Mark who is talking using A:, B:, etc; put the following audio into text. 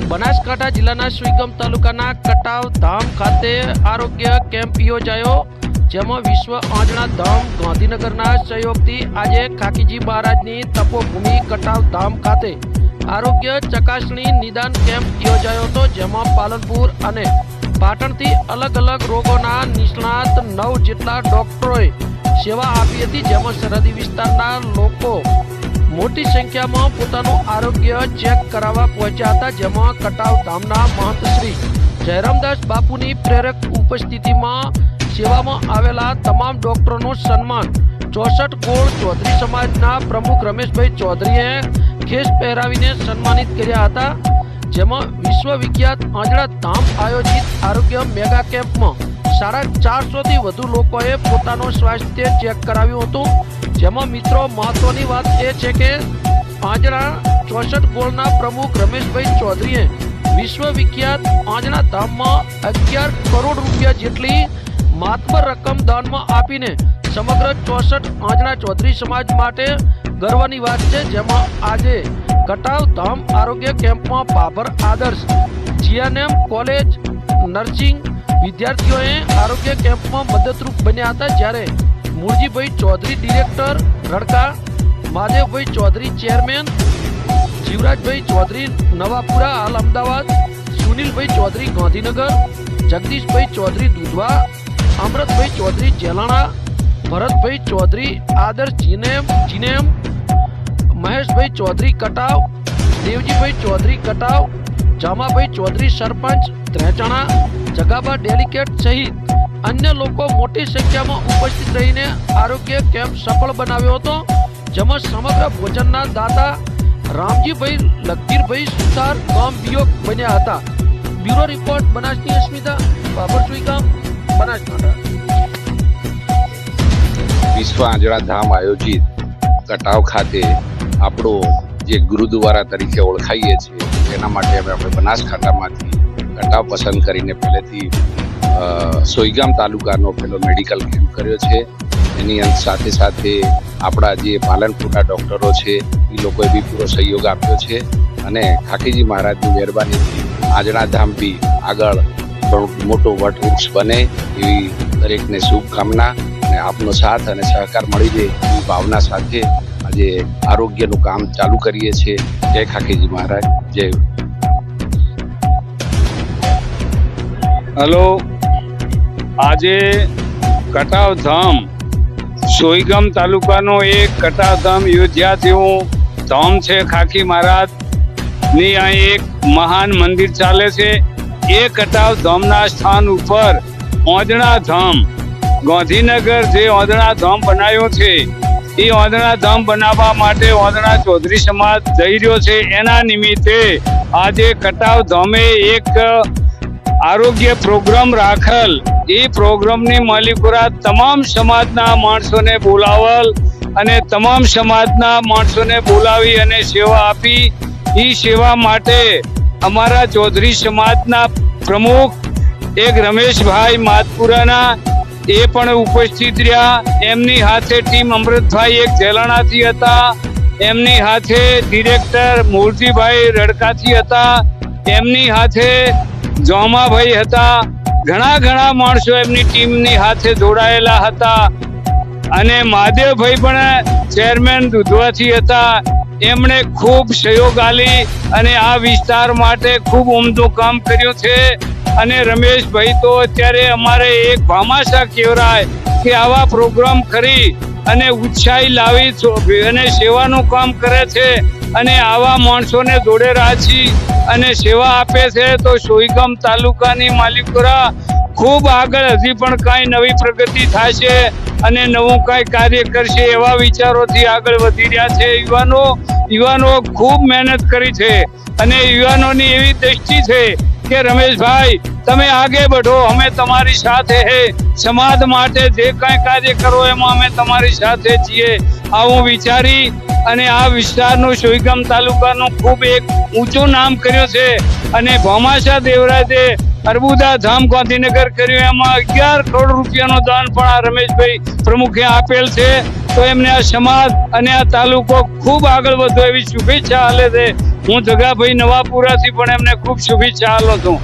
A: બનાસકાંઠા જિલ્લાના સુઈગમ તાલુકાના કટાવ ધામ ખાતે આરોગ્ય કેમ્પ યોજાયો, જેમાં વિશ્વ આંજણા ધામ ગાંધીનગરના સહયોગથી આજે ખાકીજી મહારાજની તપોભૂમિ કટાવ ધામ ખાતે આરોગ્ય ચકાસણી નિદાન કેમ્પ યોજાયો હતો, જેમાં પાલનપુર અને પાટણથી અલગ અલગ રોગોના નિષ્ણાત નવ જેટલા ડોક્ટરોએ સેવા આપી હતી, જેમાં સરહદી વિસ્તારના લોકો મોટી સંખ્યામાં પોતાનું આરોગ્ય ચેક કરાવવા પહોંચ્યા હતા, જેમાં કટાવ ધામના મહંત શ્રી જયરામદાસ બાપુની પ્રેરક ઉપસ્થિતિમાં સેવામાં આવેલા તમામ ડોક્ટરોનું સન્માન. ચોસઠ કોળ ચૌધરી સમાજના પ્રમુખ રમેશભાઈ ચૌધરીએ ખેસ પહેરાવીને સન્માનિત કર્યા હતા, જેમાં વિશ્વવિખ્યાત આંજળા ધામ આયોજિત આરોગ્ય મેગા કેમ્પમાં સાડા ચારસોથી વધુ લોકોએ પોતાનું સ્વાસ્થ્ય ચેક કરાવ્યું હતું. જેમાં મિત્રો મહત્વની વાત એ છે કે આંજણા ચોસઠ ગોળના પ્રમુખ રમેશભાઈ ચૌધરીએ વિશ્વવિખ્યાત આંજણા ધામમાં અગિયાર કરોડ રૂપિયા જેટલી માતબર રકમ દાનમાં આપીને સમગ્ર ચોસઠ આંજણા ચૌધરી સમાજ માટે ગર્વની વાત છે. જેમાં આજે કટાવ ધામ આરોગ્ય કેમ્પમાં બાબર આદર્શ જીએનએમ કોલેજ નર્સિંગ વિદ્યાર્થીઓએ આરોગ્ય કેમ્પમાં મદદરૂપ બન્યા હતા. જ્યારે મૂળજીભાઈ ચૌધરી ડિરેક્ટર રડકા મહાદેવભાઈ ચૌધરી ચેરમેન, જીવરાજભાઈ ચૌધરી નવાપુરા, હાલ અમદાવાદ, સુનિલભાઈ ચૌધરી ગાંધીનગર, જગદીશભાઈ ચૌધરી દુધવા, અમૃતભાઈ ચૌધરી જેલાણા, ભરતભાઈ ચૌધરી આદર્શ જીનેમ જીનેમ, મહેશભાઈ ચૌધરી કટાવ, દેવજીભાઈ ચૌધરી કટાવ, જામાભાઈ ચૌધરી સરપંચ ત્રેચણા, જગાબા ડેલિકેટ સહિત અન્ય લોકો મોટી સંખ્યામાં ઉપસ્થિત રહીને આરોગ્ય કેમ્પ સફળ બનાવ્યો હતો, જેમાં સમગ્ર ભોજનના દાતા રામજીભાઈ લકીરભાઈ સુથાર, ગામ વિયોગ બન્યા હતા. બ્યુરો રિપોર્ટ, બનાસની અસ્મિતા બાબરસુઈ ગામ બનાસકાંઠા
B: વિશ્વ આંજણા ધામ આયોજિત કટાવ ખાતે આપણો જે ગુરુદ્વારા તરીકે ઓળખાઈએ છીએ એના માટે અમે આપણે બનાસકાંઠામાંથી કટાવ પસંદ કરીને પહેલેથી સોઈગામ તાલુકાનો પેલો મેડિકલ કેમ્પ કર્યો છે. એની સાથે સાથે આપણા જે પાલનપુરના ડૉક્ટરો છે, એ લોકોએ બી પૂરો સહયોગ આપ્યો છે. અને ખાકીજી મહારાજની મહેરબાનીથી આજના ધામ બી આગળ મોટો વટવૃક્ષ બને એવી દરેકને શુભકામના અને આપનો સાથ અને સહકાર મળી રહે એવી ભાવના સાથે આજે આરોગ્યનું કામ ચાલુ કરીએ છીએ. જય ખાકીજી મહારાજ. જય.
C: હલો. આજે કટાવ ધામ સોઈગામ તાલુકાનો એક કટાવ ધામ યોજ્યા તેવું ધામ છે ખાખી મહારાજ. ની અહીં એક મહાન મંદિર ચાલે છે. એ કટાવ ધામના સ્થાન ઉપર ઓંદણા ધામ, ગાંધીનગર જે ઓંદણા ધામ બનાવ્યો છે, એ ઓંદણા ધામ બનાવવા માટે ઓંદણા ચૌધરી સમાજ જઈ રહ્યો છે. એના નિમિત્તે આજે કટાવ ધામે એક આરોગ્ય પ્રોગ્રામ રાખેલ. એ પ્રોગ્રામની માલિકુરા તમામ સમાજના માણસોને બોલાવલ અને તમામ સમાજના માણસોને બોલાવી અને સેવા આપી. એ સેવા માટે અમારા ચૌધરી સમાજના પ્રમુખ એક રમેશભાઈ માધપુરાના એ પણ ઉપસ્થિત રહ્યા. એમની હાથે ટીમ અમૃતભાઈ એક જેલાણાથી હતા. એમની હાથે ડિરેક્ટર મૂળજીભાઈ રડકાથી હતા. એમની હાથે જોમાભાઈ હતા. ઘણા ઘણા માણસો એમની ટીમની હાથે જોડાયેલા હતા. અને મહાદેવભાઈ પણ ચેરમેન દુધવાથી હતા. એમણે ખૂબ સહયોગ આલી અને આ વિસ્તાર માટે ખૂબ ઉમદું કામ કર્યું છે. અને રમેશભાઈ તો અત્યારે અમારે એક ભામાશા કહેવાય કે આવા પ્રોગ્રામ કરી અને ઉત્સાહી લાવી અને સેવાનું કામ કરે છે. અને આવા માણસોને જોડે રાખી અને સેવા આપે છે, તો સોઈગામ તાલુકાની માલિકપુરા ખૂબ આગળ હજી પણ કાંઈ નવી પ્રગતિ થશે અને નવું કાંઈ કાર્ય કરશે એવા વિચારોથી આગળ વધી રહ્યા છે. યુવાનો યુવાનો ખૂબ મહેનત કરી છે અને યુવાનોની એવી દ્રષ્ટિ છે કે, રમેશભાઈ, તમે આગે બઢો, અમે તમારી સાથે હે. સમાજ માટે જે કાંઈ કાર્ય કરો, એમાં અમે તમારી સાથે છીએ. આવું વિચારી અને આ વિસ્તારનું સોઈગામ તાલુકાનું ખૂબ એક ઊંચું નામ કર્યું છે. અને ભોમાશા દેવરાજે અર્બુદા ધામ ગાંધીનગર કર્યું. એમાં અગિયાર કરોડ રૂપિયાનું દાન પણ આ રમેશભાઈ પ્રમુખે આપેલ છે. તો એમને આ સમાજ અને આ તાલુકો ખૂબ આગળ વધો એવી શુભેચ્છા હાલે છે. હું જગાભાઈ નવાપુરાથી પણ એમને ખૂબ શુભેચ્છા હાલો છું.